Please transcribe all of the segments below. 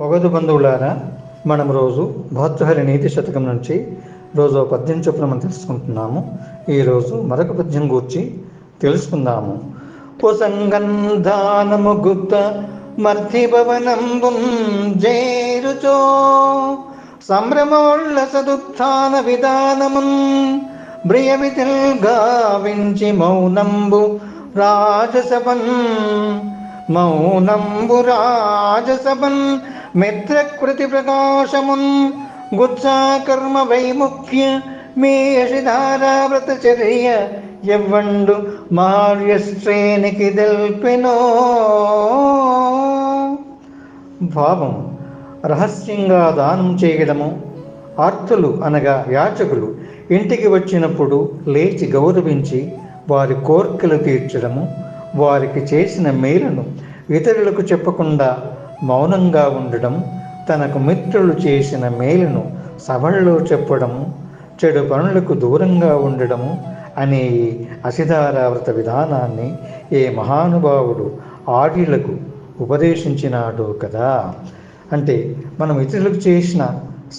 పొగదు బంధువులారా మనం రోజు భర్తృహరి నీతి శతకం నుంచి రోజు పద్యం చొప్పున మనం తెలుసుకుంటున్నాము. ఈరోజు మరొక పద్యం గూర్చి తెలుసుకుందాము. కుసంగంధానము గుప్త మర్తి జేరుచో సంభ్రమోళ్ళ సదుత్థాన విధానమున్ బ్రియవితిల్ గావించి మౌనంబు రాజసభన్ మౌనంబు రాజసభన్ మిత్రకృతి ప్రకాశమున్ గుత్సాకర్మ వైముఖ్య మేషధారావ్రత చర్య ఎవ్వండు మార్యశ్రేణికి దెల్పెనో భావం రహస్యంగా దానం చేయడము ఆర్తులు అనగా యాచకులు ఇంటికి వచ్చినప్పుడు లేచి గౌరవించి వారి కోర్కెలు తీర్చడము వారికి చేసిన మేలును ఇతరులకు చెప్పకుండా మౌనంగా ఉండడం తనకు మిత్రులు చేసిన మేలును సభల్లో చెప్పడం చెడు పనులకు దూరంగా ఉండడము అనే ఈ అసిధారావ్రత విధానాన్ని ఏ మహానుభావుడు ఆడిలకు ఉపదేశించినాడు కదా. అంటే మనం ఇతరులకు చేసిన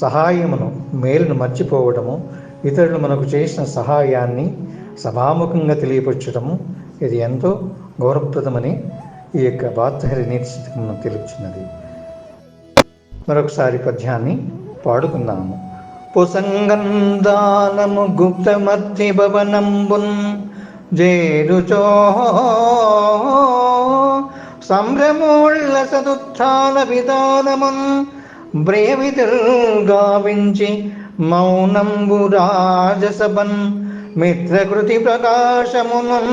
సహాయమును మేలును మర్చిపోవడము ఇతరులు మనకు చేసిన సహాయాన్ని సభాముఖంగా తెలియపరచడము ఇది ఎంతో గౌరవప్రదమని ఈ యొక్క బాధ్యహరి నీతి శతకం తెలుపుచున్నది మరొకసారి పద్యాన్ని పాడుకుందాము. పుసంగందానము గుప్తమర్తి భవనంబున్ జేరుచో సంభ్రమోళ్ళ సదుత్థాన విధానమున్ బ్రేవిదుర్గావించి మౌనంబు రాజసభన్ మిత్రకృతి ప్రకాశమునం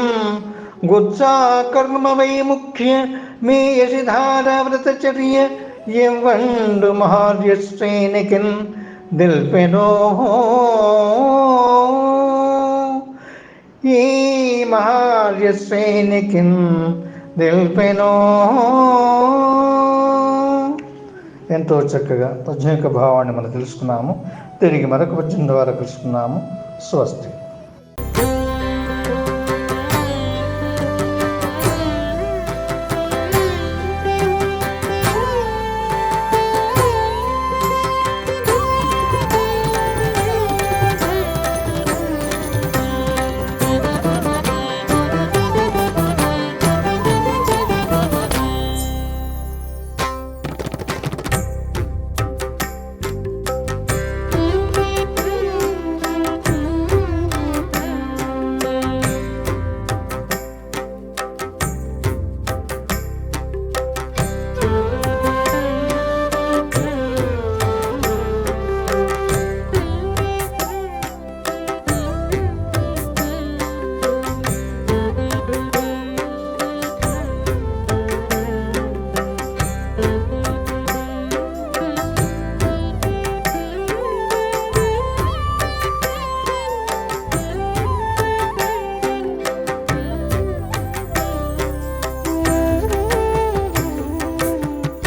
గుత్సా కర్మ వైముఖ్య మేయసిధారవ్రత చర్య ఎవ్వండు మహార్యశ్రేణికిన్ దిల్పెనో? ఈ మహార్యశ్రేణికిన్ దిల్పెనో? ఎంతో చక్కగా పద్యం యొక్క భావాన్ని మనం తెలుసుకున్నాము. తిరిగి మరొక పద్యం ద్వారా తెలుసుకున్నాము. స్వస్తి.